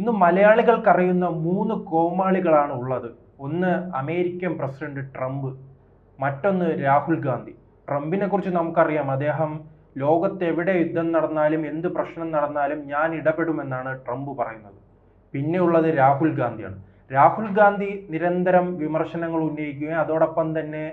ഇന്ന് മലയാളികൾക്കറിയുന്ന മൂന്ന് കോമാളികളാണ് ഉള്ളത്. ഒന്ന് അമേരിക്കൻ പ്രസിഡന്റ് ട്രംപ് മറ്റൊന്ന് രാഹുൽ ഗാന്ധി. ട്രംപിനെ കുറിച്ച് നമുക്കറിയാം. അദ്ദേഹം ലോകത്ത് എവിടെ യുദ്ധം നടന്നാലും എന്ത് പ്രശ്നം നടന്നാലും ഞാൻ ഇടപെടുമെന്നാണ് ട്രംപ് പറയുന്നത്. പിന്നെ ഉള്ളത് രാഹുൽ ഗാന്ധിയാണ്. രാഹുൽ ഗാന്ധി നിരന്തരം വിമർശനങ്ങൾ ഉന്നയിക്കുകയും അതോടൊപ്പം തന്നെ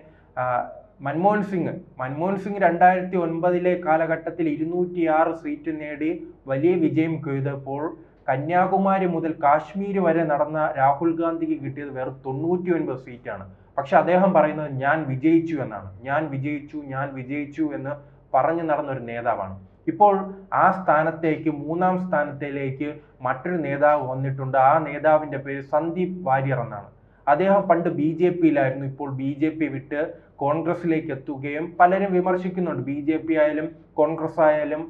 മൻമോഹൻ സിംഗ്. മൻമോഹൻ സിംഗ് രണ്ടായിരത്തി ഒൻപതിലെ കാലഘട്ടത്തിൽ ഇരുന്നൂറ്റിയാറ് സീറ്റ് നേടി വലിയ വിജയം കൊയ്തപ്പോൾ കന്യാകുമാരി മുതൽ കാശ്മീർ വരെ നടന്ന രാഹുൽ ഗാന്ധിക്ക് കിട്ടിയത് വെറും തൊണ്ണൂറ്റി ഒൻപത് സീറ്റാണ്. പക്ഷെ അദ്ദേഹം പറയുന്നത് ഞാൻ വിജയിച്ചു എന്നാണ്. ഞാൻ വിജയിച്ചു ഞാൻ വിജയിച്ചു എന്ന് പറഞ്ഞു നടന്ന ഒരു നേതാവാണ്. ഇപ്പോൾ ആ സ്ഥാനത്തേക്ക് മൂന്നാം സ്ഥാനത്തിലേക്ക് മറ്റൊരു നേതാവ് വന്നിട്ടുണ്ട്. ആ നേതാവിന്റെ പേര് സന്ദീപ് വാര്യർ എന്നാണ്. അദ്ദേഹം പണ്ട് ബി ജെ പിയിലായിരുന്നു. ഇപ്പോൾ ബി ജെ പി വിട്ട് കോൺഗ്രസിലേക്ക് എത്തുകയും പലരും വിമർശിക്കുന്നുണ്ട്. ബി ജെ പി ആയാലും കോൺഗ്രസ് ആയാലും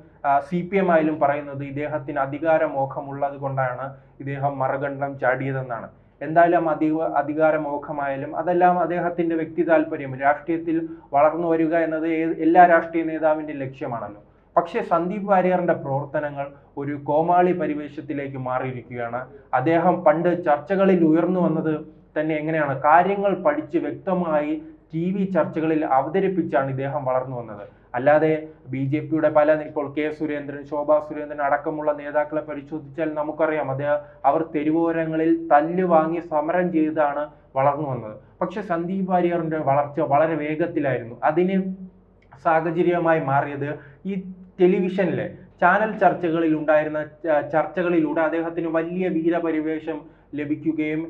സി പി എം ആയാലും പറയുന്നത് ഇദ്ദേഹത്തിന് അധികാരമോഹമുള്ളത് കൊണ്ടാണ് ഇദ്ദേഹം മറുകണ്ഠം ചാടിയതെന്നാണ്. എന്തായാലും അധിക അധികാരമോഹമായാലും അതെല്ലാം അദ്ദേഹത്തിന്റെ വ്യക്തി താല്പര്യം. രാഷ്ട്രീയത്തിൽ വളർന്നു വരിക എന്നത് എല്ലാ രാഷ്ട്രീയ നേതാവിന്റെ ലക്ഷ്യമാണല്ലോ. പക്ഷേ സന്ദീപ് വാര്യറിന്റെ പ്രവർത്തനങ്ങൾ ഒരു കോമാളി പരിവേഷത്തിലേക്ക് മാറിയിരിക്കുകയാണ്. അദ്ദേഹം പണ്ട് ചർച്ചകളിൽ ഉയർന്നു വന്നത് തന്നെ എങ്ങനെയാണ് കാര്യങ്ങൾ പഠിച്ച് വ്യക്തമായി ടി വി ചർച്ചകളിൽ അവതരിപ്പിച്ചാണ് ഇദ്ദേഹം വളർന്നു വന്നത്. അല്ലാതെ ബി ജെ പിയുടെ പല ഇപ്പോൾ കെ സുരേന്ദ്രൻ ശോഭാ സുരേന്ദ്രൻ അടക്കമുള്ള നേതാക്കളെ പരിശോധിച്ചാൽ നമുക്കറിയാം അദ്ദേഹം അവർ തെരുവോരങ്ങളിൽ തല്ല് വാങ്ങി സമരം ചെയ്താണ് വളർന്നു വന്നത്. പക്ഷെ സന്ദീപ് വാര്യറിന്റെ വളർച്ച വളരെ വേഗത്തിലായിരുന്നു. അതിന് സാഹചര്യമായി മാറിയത് ഈ ടെലിവിഷനിലെ ചാനൽ ചർച്ചകളിൽ ഉണ്ടായിരുന്ന ചർച്ചകളിലൂടെ അദ്ദേഹത്തിന് വലിയ വീരപരിവേഷം ലഭിക്കുകയും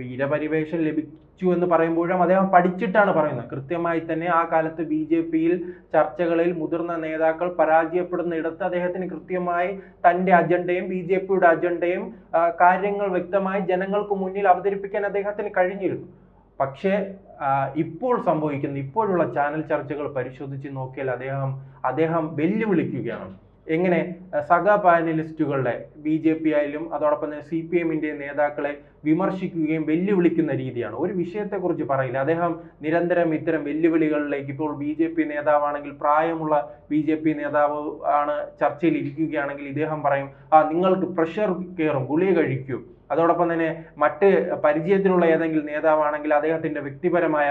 വീരപരിവേഷം ലഭിച്ചു എന്ന് പറയുമ്പോഴും അദ്ദേഹം പഠിച്ചിട്ടാണ് പറയുന്നത്. കൃത്യമായി തന്നെ ആ കാലത്ത് ബി ജെ പിയിൽ ചർച്ചകളിൽ മുതിർന്ന നേതാക്കൾ പരാജയപ്പെടുന്ന ഇടത്ത് അദ്ദേഹത്തിന് കൃത്യമായി തന്റെ അജണ്ടയും ബി ജെ പിയുടെ അജണ്ടയും കാര്യങ്ങൾ വ്യക്തമായി ജനങ്ങൾക്ക് മുന്നിൽ അവതരിപ്പിക്കാൻ അദ്ദേഹത്തിന് കഴിഞ്ഞിരുന്നു. പക്ഷേ ഇപ്പോൾ സംഭവിക്കുന്ന ഇപ്പോഴുള്ള ചാനൽ ചർച്ചകൾ പരിശോധിച്ച് നോക്കിയാൽ അദ്ദേഹം അദ്ദേഹം വെല്ലുവിളിക്കുകയാണ്. എങ്ങനെ സഹ പാനലിസ്റ്റുകളുടെ ബി ജെ പി ആയാലും അതോടൊപ്പം തന്നെ സി പി എമ്മിന്റെ നേതാക്കളെ വിമർശിക്കുകയും വെല്ലുവിളിക്കുന്ന രീതിയാണ്. ഒരു വിഷയത്തെക്കുറിച്ച് പറയില്ല. അദ്ദേഹം നിരന്തരം ഇത്തരം വെല്ലുവിളികളിലേക്ക് ഇപ്പോൾ ബി ജെ പി നേതാവാണെങ്കിൽ പ്രായമുള്ള ബി ജെ പി നേതാവ് ആണ് ചർച്ചയിൽ ഇരിക്കുകയാണെങ്കിൽ ഇദ്ദേഹം പറയും ആ നിങ്ങൾക്ക് പ്രഷർ കയറും ഗുളിക കഴിക്കൂ. അതോടൊപ്പം തന്നെ മറ്റ് പരിചയത്തിലുള്ള ഏതെങ്കിലും നേതാവാണെങ്കിൽ അദ്ദേഹത്തിന്റെ വ്യക്തിപരമായ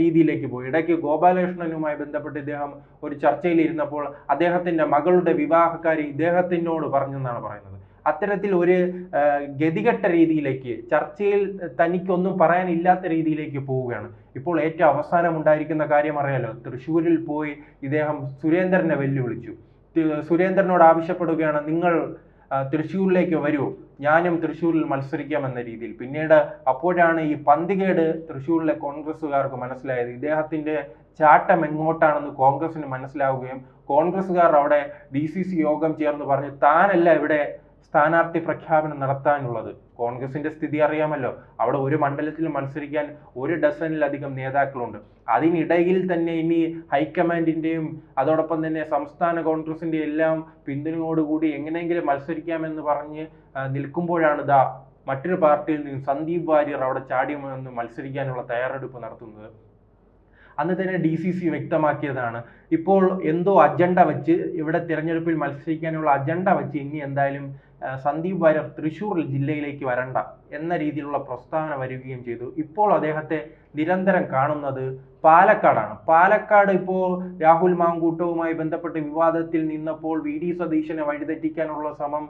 രീതിയിലേക്ക് പോയി. ഇടയ്ക്ക് ഗോപാലകൃഷ്ണനുമായി ബന്ധപ്പെട്ട് ഇദ്ദേഹം ഒരു ചർച്ചയിൽ ഇരുന്നപ്പോൾ അദ്ദേഹത്തിന്റെ മകളുടെ വിവാഹക്കാരി ഇദ്ദേഹത്തിനോട് പറഞ്ഞെന്നാണ് പറയുന്നത്. അത്തരത്തിൽ ഒരു ഗതികെട്ട രീതിയിലേക്ക് ചർച്ചയിൽ തനിക്കൊന്നും പറയാനില്ലാത്ത രീതിയിലേക്ക് പോവുകയാണ്. ഇപ്പോൾ ഏറ്റവും അവസാനം ഉണ്ടായിരിക്കുന്ന കാര്യം അറിയാലോ. തൃശ്ശൂരിൽ പോയി ഇദ്ദേഹം സുരേന്ദ്രനെ വെല്ലുവിളിച്ചു. സുരേന്ദ്രനോട് ആവശ്യപ്പെടുകയാണ് നിങ്ങൾ തൃശ്ശൂരിലേക്ക് വരൂ ഞാനും തൃശ്ശൂരിൽ മത്സരിക്കാമെന്ന രീതിയിൽ. പിന്നീട് അപ്പോഴാണ് ഈ പന്തികേട് തൃശ്ശൂരിലെ കോൺഗ്രസ്സുകാർക്ക് മനസ്സിലായത്. ഇദ്ദേഹത്തിന്റെ ചാട്ടം എങ്ങോട്ടാണെന്ന് കോൺഗ്രസിന് മനസ്സിലാവുകയും കോൺഗ്രസ്സുകാർ അവിടെ ഡി സി സി യോഗം ചേർന്ന് പറഞ്ഞു താനല്ല ഇവിടെ സ്ഥാനാർത്ഥി പ്രഖ്യാപനം നടത്താനുള്ളത്. കോൺഗ്രസിന്റെ സ്ഥിതി അറിയാമല്ലോ. അവിടെ ഒരു മണ്ഡലത്തിൽ മത്സരിക്കാൻ ഒരു ഡസനിലധികം നേതാക്കളുണ്ട്. അതിനിടയിൽ തന്നെ ഇനി ഹൈക്കമാൻഡിന്റെയും അതോടൊപ്പം തന്നെ സംസ്ഥാന കോൺഗ്രസിന്റെ എല്ലാം പിന്തുണയോടുകൂടി എങ്ങനെയെങ്കിലും മത്സരിക്കാമെന്ന് പറഞ്ഞ് നിൽക്കുമ്പോഴാണ് ദാ മറ്റൊരു പാർട്ടിയിൽ നിന്ന് സന്ദീപ് വാര്യർ അവിടെ ചാടിയുമെന്ന് മത്സരിക്കാനുള്ള തയ്യാറെടുപ്പ് നടത്തുന്നത്. അന്ന് തന്നെ ഡി സി സി വ്യക്തമാക്കിയതാണ്. ഇപ്പോൾ എന്തോ അജണ്ട വെച്ച് ഇവിടെ തിരഞ്ഞെടുപ്പിൽ മത്സരിക്കാനുള്ള അജണ്ട വെച്ച് ഇനി എന്തായാലും സന്ദീപ് വാര്യർ തൃശൂർ ജില്ലയിലേക്ക് വരണ്ട എന്ന രീതിയിലുള്ള പ്രസ്താവന വരികയും ചെയ്തു. ഇപ്പോൾ അദ്ദേഹത്തെ നിരന്തരം കാണുന്നത് പാലക്കാടാണ്. പാലക്കാട് ഇപ്പോൾ രാഹുൽ മാങ്കൂട്ടവുമായി ബന്ധപ്പെട്ട് വിവാദത്തിൽ നിന്നപ്പോൾ വി ഡി സതീശനെ വഴിതെറ്റിക്കാനുള്ള ശ്രമം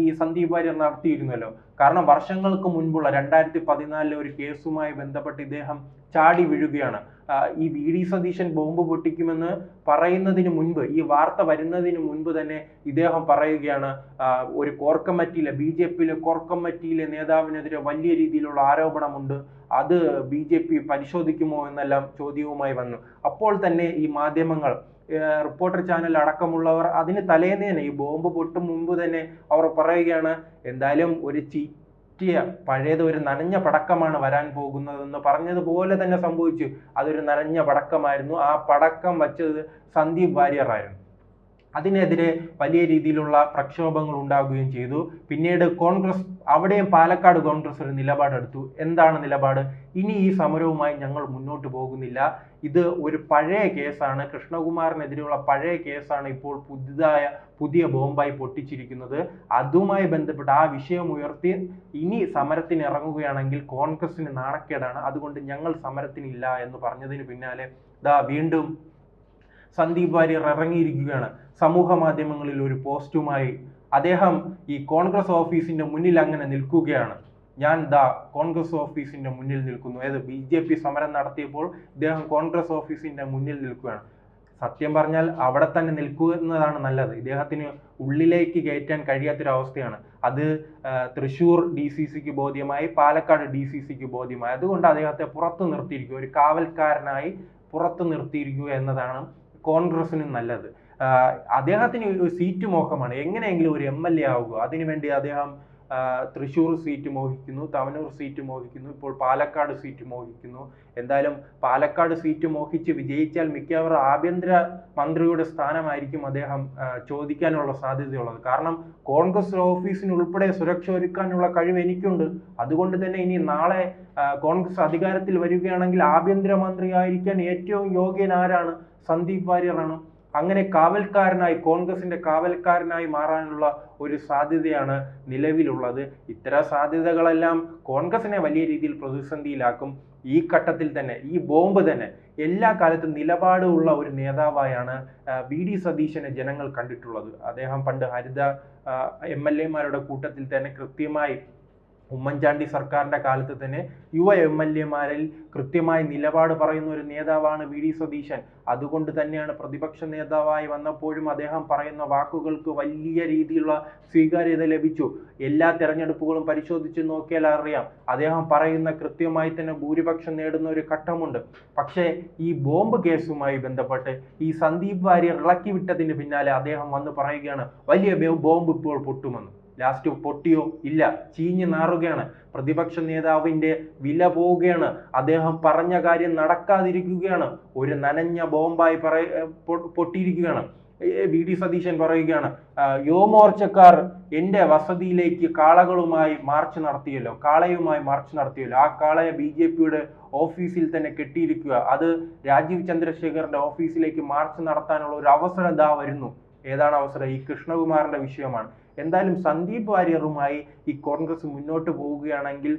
ഈ സന്ദീപ് വാര്യർ നടത്തിയിരുന്നല്ലോ. കാരണം വർഷങ്ങൾക്ക് മുൻപുള്ള രണ്ടായിരത്തി പതിനാലിലെ ഒരു കേസുമായി ബന്ധപ്പെട്ട് ഇദ്ദേഹം ചാടി വീഴുകയാണ്. ഈ വി ഡി സതീശൻ ബോംബ് പൊട്ടിക്കുമെന്ന് പറയുന്നതിന് മുൻപ് ഈ വാർത്ത വരുന്നതിന് മുൻപ് തന്നെ ഇദ്ദേഹം പറയുകയാണ് ഒരു കോർ കമ്മിറ്റിയിലെ ബി ജെ പിയിലെ കോർ കമ്മിറ്റിയിലെ നേതാവിനെതിരെ വലിയ രീതിയിലുള്ള ആരോപണമുണ്ട്. അത് ബി ജെ പി പരിശോധിക്കുമോ എന്നെല്ലാം ചോദ്യവുമായി വന്നു. അപ്പോൾ തന്നെ ഈ മാധ്യമങ്ങൾ റിപ്പോർട്ടർ ചാനൽ അടക്കമുള്ളവർ അതിന് തലേന്ന് തന്നെ ഈ ബോംബ് പൊട്ടും മുമ്പ് തന്നെ അവർ പറയുകയാണ് എന്തായാലും ഒരു ചീറ്റിയ പഴയത് ഒരു നനഞ്ഞ പടക്കമാണ് വരാൻ പോകുന്നതെന്ന് പറഞ്ഞതുപോലെ തന്നെ സംഭവിച്ചു. അതൊരു നനഞ്ഞ പടക്കമായിരുന്നു. ആ പടക്കം വച്ചത് സന്ദീപ് വാര്യർ ആയിരുന്നു. അതിനെതിരെ വലിയ രീതിയിലുള്ള പ്രക്ഷോഭങ്ങൾ ഉണ്ടാകുകയും ചെയ്തു. പിന്നീട് കോൺഗ്രസ് അവിടെയും പാലക്കാട് കോൺഗ്രസ് ഒരു നിലപാടെടുത്തു. എന്താണ് നിലപാട്? ഇനി ഈ സമരവുമായി ഞങ്ങൾ മുന്നോട്ട് പോകുന്നില്ല. ഇത് ഒരു പഴയ കേസാണ്. കൃഷ്ണകുമാറിനെതിരെയുള്ള പഴയ കേസാണ് ഇപ്പോൾ പുതുതായ പുതിയ ബോംബായി പൊട്ടിച്ചിരിക്കുന്നത്. അതുമായി ബന്ധപ്പെട്ട് ആ വിഷയം ഉയർത്തി ഇനി സമരത്തിന് ഇറങ്ങുകയാണെങ്കിൽ കോൺഗ്രസിന് നാണക്കേടാണ്. അതുകൊണ്ട് ഞങ്ങൾ സമരത്തിനില്ല എന്ന് പറഞ്ഞതിന് പിന്നാലെ ദാ വീണ്ടും സന്ദീപ് വാര്യർ ഇറങ്ങിയിരിക്കുകയാണ്. സമൂഹ മാധ്യമങ്ങളിൽ ഒരു പോസ്റ്റുമായി അദ്ദേഹം ഈ കോൺഗ്രസ് ഓഫീസിന്റെ മുന്നിൽ അങ്ങനെ നിൽക്കുകയാണ്. ഞാൻ ദാ കോൺഗ്രസ് ഓഫീസിന്റെ മുന്നിൽ നിൽക്കുന്നു. അതായത് ബി ജെ പി സമരം നടത്തിയപ്പോൾ ഇദ്ദേഹം കോൺഗ്രസ് ഓഫീസിന്റെ മുന്നിൽ നിൽക്കുകയാണ്. സത്യം പറഞ്ഞാൽ അവിടെ തന്നെ നിൽക്കുന്നതാണ് നല്ലത്. ഇദ്ദേഹത്തിന് ഉള്ളിലേക്ക് കയറ്റാൻ കഴിയാത്തൊരവസ്ഥയാണ്. അത് തൃശൂർ ഡി സി സിക്ക് ബോധ്യമായി പാലക്കാട് ഡി സി സിക്ക് ബോധ്യമായി. അതുകൊണ്ട് അദ്ദേഹത്തെ പുറത്തു നിർത്തിയിരിക്കുക. ഒരു കാവൽക്കാരനായി പുറത്തു നിർത്തിയിരിക്കുക എന്നതാണ് കോൺഗ്രസിന് നല്ലത്. അദ്ദേഹത്തിന് ഒരു സീറ്റ് മോഹമാണ്. എങ്ങനെയെങ്കിലും ഒരു എം എൽ എ ആവുക. അതിനുവേണ്ടി അദ്ദേഹം തൃശ്ശൂർ സീറ്റ് മോഹിക്കുന്നു തവനൂർ സീറ്റ് മോഹിക്കുന്നു ഇപ്പോൾ പാലക്കാട് സീറ്റ് മോഹിക്കുന്നു. എന്തായാലും പാലക്കാട് സീറ്റ് മോഹിച്ച് വിജയിച്ചാൽ മിക്കവാറും ആഭ്യന്തര മന്ത്രിയുടെ സ്ഥാനമായിരിക്കും അദ്ദേഹം ചോദിക്കാനുള്ള സാധ്യതയുള്ളത്. കാരണം കോൺഗ്രസ് ഓഫീസിന് ഉൾപ്പെടെ സുരക്ഷ ഒരുക്കാനുള്ള കഴിവ് എനിക്കുണ്ട്. അതുകൊണ്ട് തന്നെ ഇനി നാളെ കോൺഗ്രസ് അധികാരത്തിൽ വരികയാണെങ്കിൽ ആഭ്യന്തര മന്ത്രിയായിരിക്കാൻ ഏറ്റവും യോഗ്യൻ ആരാണ്? സന്ദീപ് വാര്യറാണ്. അങ്ങനെ കാവൽക്കാരനായി കോൺഗ്രസിന്റെ കാവൽക്കാരനായി മാറാനുള്ള ഒരു സാധ്യതയാണ് നിലവിലുള്ളത്. ഇത്തരം സാധ്യതകളെല്ലാം കോൺഗ്രസിനെ വലിയ രീതിയിൽ പ്രതിസന്ധിയിലാക്കും. ഈ ഘട്ടത്തിൽ തന്നെ ഈ ബോംബ് തന്നെ എല്ലാ കാലത്തും നിലപാടുള്ള ഒരു നേതാവായാണ് വി. ഡി. സതീശനെ ജനങ്ങൾ കണ്ടിട്ടുള്ളത്. അദ്ദേഹം പണ്ട് ഹരിത എം. എൽ. എമാരുടെ കൂട്ടത്തിൽ തന്നെ കൃത്യമായി ഉമ്മൻചാണ്ടി സർക്കാരിന്റെ കാലത്ത് തന്നെ യുവ എം എൽ എമാരിൽ കൃത്യമായി നിലപാട് പറയുന്ന ഒരു നേതാവാണ് വി ഡി സതീശൻ. അതുകൊണ്ട് തന്നെയാണ് പ്രതിപക്ഷ നേതാവായി വന്നപ്പോഴും അദ്ദേഹം പറയുന്ന വാക്കുകൾക്ക് വലിയ രീതിയിലുള്ള സ്വീകാര്യത ലഭിച്ചു. എല്ലാ തെരഞ്ഞെടുപ്പുകളും പരിശോധിച്ച് നോക്കിയാൽ അറിയാം. അദ്ദേഹം പറയുന്ന കൃത്യമായി തന്നെ ഭൂരിപക്ഷം നേടുന്ന ഒരു ഘട്ടമുണ്ട്. പക്ഷേ ഈ ബോംബ് കേസുമായി ബന്ധപ്പെട്ട് ഈ സന്ദീപ് വാര്യർ ഇളക്കി വിട്ടതിന് പിന്നാലെ അദ്ദേഹം വന്ന് പറയുകയാണ് വലിയ ബോംബ് ഇപ്പോൾ പൊട്ടുമെന്ന്. ലാസ്റ്റ് പൊട്ടിയോ? ഇല്ല. ചീഞ്ഞു നാറുകയാണ്. പ്രതിപക്ഷ നേതാവിന്റെ വില പോവുകയാണ്. അദ്ദേഹം പറഞ്ഞ കാര്യം നടക്കാതിരിക്കുകയാണ്. ഒരു നനഞ്ഞ ബോംബായി പറയ പൊട്ടിയിരിക്കുകയാണ്. വി ഡി സതീശൻ പറയുകയാണ് യുവമോർച്ചക്കാർ എന്റെ വസതിയിലേക്ക് കാളകളുമായി മാർച്ച് നടത്തിയല്ലോ. കാളയുമായി മാർച്ച് നടത്തിയല്ലോ. ആ കാളയെ ബി ജെ പിയുടെ ഓഫീസിൽ തന്നെ കെട്ടിയിരിക്കുക. അത് രാജീവ് ചന്ദ്രശേഖറിന്റെ ഓഫീസിലേക്ക് മാർച്ച് നടത്താനുള്ള ഒരു അവസരം ഇതാ വരുന്നു. ഏതാണ് അവസരം? ഈ കൃഷ്ണകുമാറിന്റെ വിഷയമാണ്. എന്തായാലും സന്ദീപ് വാര്യറുമായി ഈ കോൺഗ്രസ് മുന്നോട്ട് പോവുകയാണെങ്കിൽ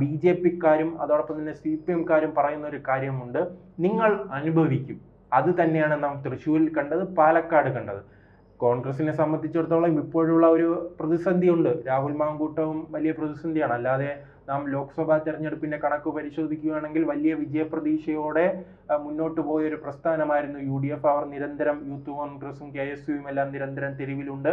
ബി ജെ പിക്കാരും അതോടൊപ്പം തന്നെ സി പി എംകാരും പറയുന്ന ഒരു കാര്യമുണ്ട്. നിങ്ങൾ അനുഭവിക്കും. അത് തന്നെയാണ് നാം തൃശ്ശൂരിൽ കണ്ടത് പാലക്കാട് കണ്ടത്. കോൺഗ്രസിനെ സംബന്ധിച്ചിടത്തോളം ഇപ്പോഴുള്ള ഒരു പ്രതിസന്ധിയുണ്ട്. രാഹുൽ മാങ്കൂട്ടവും വലിയ പ്രതിസന്ധിയാണ്. അല്ലാതെ നാം ലോക്സഭാ തെരഞ്ഞെടുപ്പിന്റെ കണക്ക് പരിശോധിക്കുകയാണെങ്കിൽ വലിയ വിജയപ്രതീക്ഷയോടെ മുന്നോട്ട് പോയ ഒരു പ്രസ്ഥാനമായിരുന്നു യു ഡി എഫ്. അവർ നിരന്തരം യൂത്ത് കോൺഗ്രസും കെ എസ് യുവും എല്ലാം നിരന്തരം തെരുവിലുണ്ട്.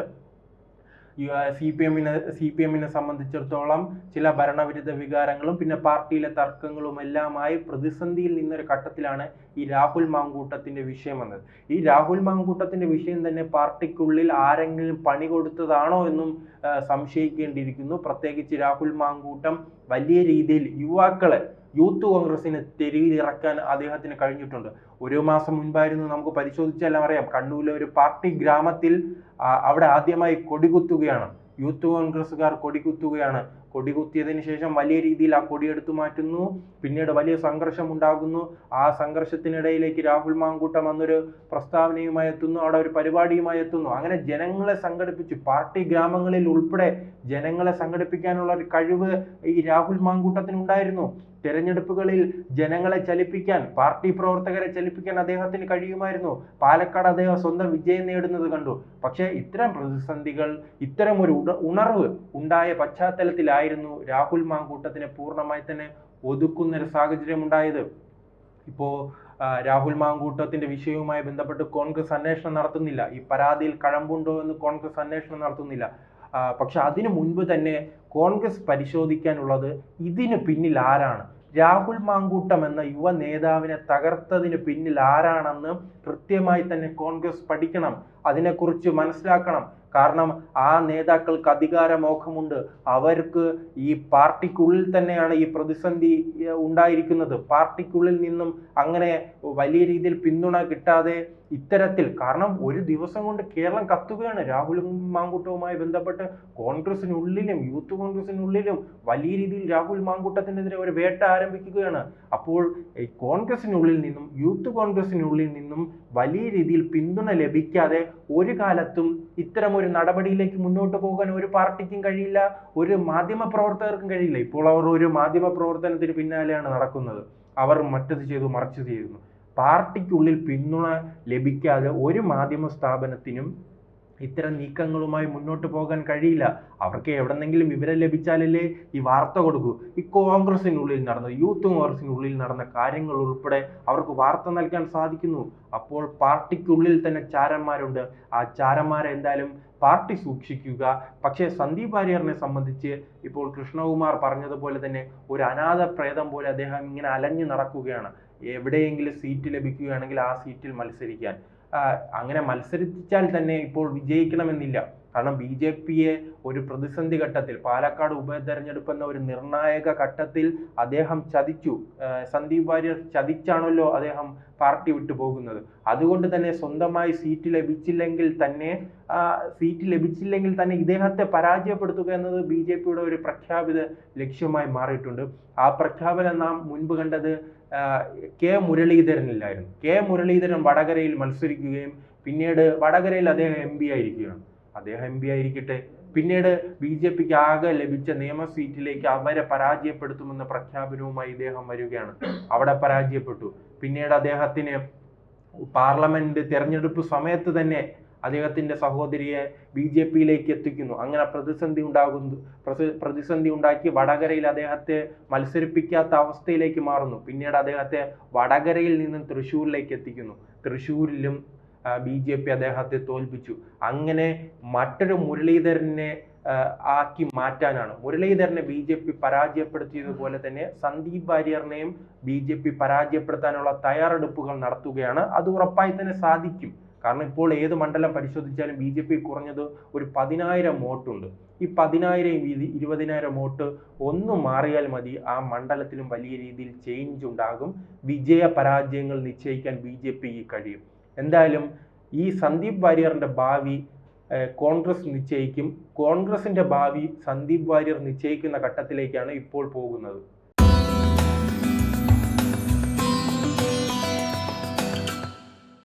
സി പി എമ്മിനെ സി പി എമ്മിനെ സംബന്ധിച്ചിടത്തോളം ചില ഭരണവിരുദ്ധ വികാരങ്ങളും പിന്നെ പാർട്ടിയിലെ തർക്കങ്ങളും എല്ലാമായി പ്രതിസന്ധിയിൽ നിന്നൊരു ഘട്ടത്തിലാണ് ഈ രാഹുൽ മാങ്കൂട്ടത്തിന്റെ വിഷയം വന്നത്. ഈ രാഹുൽ മാങ്കൂട്ടത്തിന്റെ വിഷയം തന്നെ പാർട്ടിക്കുള്ളിൽ ആരെങ്കിലും പണി കൊടുത്തതാണോ എന്നും സംശയിക്കേണ്ടിയിരിക്കുന്നു. പ്രത്യേകിച്ച് രാഹുൽ മാങ്കൂട്ടം വലിയ രീതിയിൽ യുവാക്കളെ യൂത്ത് കോൺഗ്രസിന് തെരുവിലിറക്കാൻ അദ്ദേഹത്തിന് കഴിഞ്ഞിട്ടുണ്ട്. ഒരു മാസം മുൻപായിരുന്നു നമുക്ക് പരിശോധിച്ചാലും അറിയാം. കണ്ണൂരിലെ ഒരു പാർട്ടി ഗ്രാമത്തിൽ അവിടെ ആദ്യമായി കൊടികുത്തുകയാണ്. യൂത്ത് കോൺഗ്രസ്സുകാർ കൊടികുത്തുകയാണ്. കൊടികുത്തിയതിന് ശേഷം വലിയ രീതിയിൽ ആ കൊടി എടുത്തു മാറ്റുന്നു. പിന്നീട് വലിയ സംഘർഷം ഉണ്ടാകുന്നു. ആ സംഘർഷത്തിനിടയിലേക്ക് രാഹുൽ മാങ്കൂട്ടം അന്നൊരു പ്രസ്താവനയുമായി എത്തുന്നു. അവിടെ ഒരു പരിപാടിയുമായി എത്തുന്നു. അങ്ങനെ ജനങ്ങളെ സംഘടിപ്പിച്ചു. പാർട്ടി ഗ്രാമങ്ങളിൽ ഉൾപ്പെടെ ജനങ്ങളെ സംഘടിപ്പിക്കാനുള്ള ഒരു കഴിവ് ഈ രാഹുൽ മാങ്കൂട്ടത്തിന് ഉണ്ടായിരുന്നു തെരഞ്ഞെടുപ്പുകളിൽ ജനങ്ങളെ ചലിപ്പിക്കാൻ പാർട്ടി പ്രവർത്തകരെ ചലിപ്പിക്കാൻ അദ്ദേഹത്തിന് കഴിയുമായിരുന്നു. പാലക്കാട് അദ്ദേഹം സ്വന്തം വിജയം നേടുന്നത് കണ്ടു. പക്ഷേ ഇത്തരം പ്രതിസന്ധികൾ ഇത്തരം ഒരു ഉണ- ഉണർവ് ഉണ്ടായ പശ്ചാത്തലത്തിലായിരുന്നു രാഹുൽ മാങ്കൂട്ടത്തിനെ പൂർണമായി തന്നെ ഒതുക്കുന്ന ഒരു സാഹചര്യം ഉണ്ടായത്. ഇപ്പോ രാഹുൽ മാങ്കൂട്ടത്തിന്റെ വിഷയവുമായി ബന്ധപ്പെട്ട് കോൺഗ്രസ് അന്വേഷണം നടത്തുന്നില്ല. ഈ പരാതിയിൽ കഴമ്പുണ്ടോ എന്ന് കോൺഗ്രസ് അന്വേഷണം നടത്തുന്നില്ല. പക്ഷെ അതിനു മുൻപ് തന്നെ കോൺഗ്രസ് പരിശോധിക്കാനുള്ളത് ഇതിന് പിന്നിൽ ആരാണ്? രാഹുൽ മാങ്കൂട്ടം എന്ന യുവ നേതാവിനെ തകർത്തതിന് പിന്നിൽ ആരാണെന്ന് കൃത്യമായി തന്നെ കോൺഗ്രസ് പഠിക്കണം. അതിനെക്കുറിച്ച് മനസ്സിലാക്കണം. കാരണം ആ നേതാക്കൾക്ക് അധികാരമോഹമുണ്ട്. അവർക്ക് ഈ പാർട്ടിക്കുള്ളിൽ തന്നെയാണ് ഈ പ്രതിസന്ധി ഉണ്ടായിരിക്കുന്നത്. പാർട്ടിക്കുള്ളിൽ നിന്നും അങ്ങനെ വലിയ രീതിയിൽ പിന്തുണ കിട്ടാതെ ഇത്തരത്തിൽ കാരണം ഒരു ദിവസം കൊണ്ട് കേരളം കത്തുകയാണ്. രാഹുൽ മാങ്കൂട്ടവുമായി ബന്ധപ്പെട്ട് കോൺഗ്രസിനുള്ളിലും യൂത്ത് കോൺഗ്രസിനുള്ളിലും വലിയ രീതിയിൽ രാഹുൽ മാങ്കൂട്ടത്തിനെതിരെ ഒരു വേട്ട ആരംഭിക്കുകയാണ്. അപ്പോൾ കോൺഗ്രസിനുള്ളിൽ നിന്നും യൂത്ത് കോൺഗ്രസിനുള്ളിൽ നിന്നും വലിയ രീതിയിൽ പിന്തുണ ലഭിക്കാതെ ഒരു കാലത്തും ഇത്തരം ഒരു നടപടിയിലേക്ക് മുന്നോട്ട് പോകാൻ ഒരു പാർട്ടിക്കും കഴിയില്ല ഒരു മാധ്യമ പ്രവർത്തകർക്കും കഴിയില്ല. ഇപ്പോൾ അവർ ഒരു മാധ്യമ പ്രവർത്തനത്തിന് പിന്നാലെയാണ് നടക്കുന്നത്. അവർ മറ്റത് ചെയ്തു മറിച്ചത് ചെയ്യുന്നു പാർട്ടിക്കുള്ളിൽ പിന്തുണ ലഭിക്കാതെ ഒരു മാധ്യമ സ്ഥാപനത്തിനും ഇത്തരം നീക്കങ്ങളുമായി മുന്നോട്ട് പോകാൻ കഴിയില്ല. അവർക്ക് എവിടെന്നെങ്കിലും വിവരം ലഭിച്ചാലല്ലേ ഈ വാർത്ത കൊടുക്കൂ. ഈ കോൺഗ്രസിനുള്ളിൽ നടന്ന യൂത്ത് കോൺഗ്രസിനുള്ളിൽ നടന്ന കാര്യങ്ങൾ ഉൾപ്പെടെ അവർക്ക് വാർത്ത നൽകാൻ സാധിക്കുന്നു. അപ്പോൾ പാർട്ടിക്കുള്ളിൽ തന്നെ ചാരന്മാരുണ്ട്. ആ ചാരന്മാരെ എന്തായാലും പാർട്ടി സൂക്ഷിക്കുക. പക്ഷേ സന്ദീപ് വാര്യറിനെ സംബന്ധിച്ച് ഇപ്പോൾ കൃഷ്ണകുമാർ പറഞ്ഞതുപോലെ തന്നെ ഒരു അനാഥ പ്രേതം പോലെ അദ്ദേഹം ഇങ്ങനെ അലഞ്ഞു നടക്കുകയാണ്. എവിടെയെങ്കിലും സീറ്റ് ലഭിക്കുകയാണെങ്കിൽ ആ സീറ്റിൽ മത്സരിക്കാൻ. അങ്ങനെ മത്സരിച്ചാൽ തന്നെ ഇപ്പോൾ വിജയിക്കണമെന്നില്ല. കാരണം ബി ജെ പിയെ ഒരു പ്രതിസന്ധി ഘട്ടത്തിൽ പാലക്കാട് ഉപതെരഞ്ഞെടുപ്പ് എന്ന ഒരു നിർണായക ഘട്ടത്തിൽ അദ്ദേഹം ചതിച്ചു. സന്ദീപ് വാര്യർ ചതിച്ചാണല്ലോ അദ്ദേഹം പാർട്ടി വിട്ടു പോകുന്നത്. അതുകൊണ്ട് തന്നെ സ്വന്തമായി സീറ്റ് ലഭിച്ചില്ലെങ്കിൽ തന്നെ സീറ്റ് ലഭിച്ചില്ലെങ്കിൽ തന്നെ ഇദ്ദേഹത്തെ പരാജയപ്പെടുത്തുക എന്നത് ബി ജെ പിയുടെ ഒരു പ്രഖ്യാപിത ലക്ഷ്യമായി മാറിയിട്ടുണ്ട്. ആ പ്രഖ്യാപനം നാം മുൻപ് കണ്ടത് കെ മുരളീധരനില്ലായിരുന്നു. കെ മുരളീധരൻ വടകരയിൽ മത്സരിക്കുകയും പിന്നീട് വടകരയിൽ അദ്ദേഹം എം പി ആയിരിക്കുകയാണ്. അദ്ദേഹം എം പി ആയിരിക്കട്ടെ. പിന്നീട് ബി ജെ പിക്ക് ആകെ ലഭിച്ച നിയമ സീറ്റിലേക്ക് അവരെ പരാജയപ്പെടുത്തുമെന്ന പ്രഖ്യാപനവുമായി ഇദ്ദേഹം വരികയാണ്. അവിടെ പരാജയപ്പെട്ടു. പിന്നീട് അദ്ദേഹത്തിന് പാർലമെന്റ് തെരഞ്ഞെടുപ്പ് സമയത്ത് തന്നെ അദ്ദേഹത്തിന്റെ സഹോദരിയെ ബി ജെ പിയിലേക്ക് എത്തിക്കുന്നു. അങ്ങനെ പ്രതിസന്ധി ഉണ്ടാകുന്നു. പ്രതിസന്ധി ഉണ്ടാക്കി വടകരയിൽ അദ്ദേഹത്തെ മത്സരിപ്പിക്കാത്ത അവസ്ഥയിലേക്ക് മാറുന്നു. പിന്നീട് അദ്ദേഹത്തെ വടകരയിൽ നിന്നും തൃശ്ശൂരിലേക്ക് എത്തിക്കുന്നു. തൃശ്ശൂരിലും ബി ജെ പി അദ്ദേഹത്തെ തോൽപ്പിച്ചു. അങ്ങനെ മറ്റൊരു മുരളീധരനെ ആക്കി മാറ്റാനാണ്. മുരളീധരനെ ബി ജെ പി പരാജയപ്പെടുത്തിയതുപോലെ തന്നെ സന്ദീപ് വാര്യറിനെയും ബി ജെ പി പരാജയപ്പെടുത്താനുള്ള തയ്യാറെടുപ്പുകൾ നടത്തുകയാണ്. അത് ഉറപ്പായി തന്നെ സാധിക്കും. കാരണം ഇപ്പോൾ ഏത് മണ്ഡലം പരിശോധിച്ചാലും ബി ജെ പി കുറഞ്ഞത് ഒരു പതിനായിരം വോട്ടുണ്ട്. ഈ പതിനായിരം വീതി ഇരുപതിനായിരം വോട്ട് ഒന്ന് മാറിയാൽ മതി. ആ മണ്ഡലത്തിലും വലിയ രീതിയിൽ ചേഞ്ച് ഉണ്ടാകും. വിജയ പരാജയങ്ങൾ നിശ്ചയിക്കാൻ ബി ജെ പി കഴിയും. എന്തായാലും ഈ സന്ദീപ് വാര്യറിന്റെ ഭാവി കോൺഗ്രസ് നിശ്ചയിക്കും. കോൺഗ്രസിന്റെ ഭാവി സന്ദീപ് വാര്യർ നിശ്ചയിക്കുന്ന ഘട്ടത്തിലേക്കാണ് ഇപ്പോൾ പോകുന്നത്.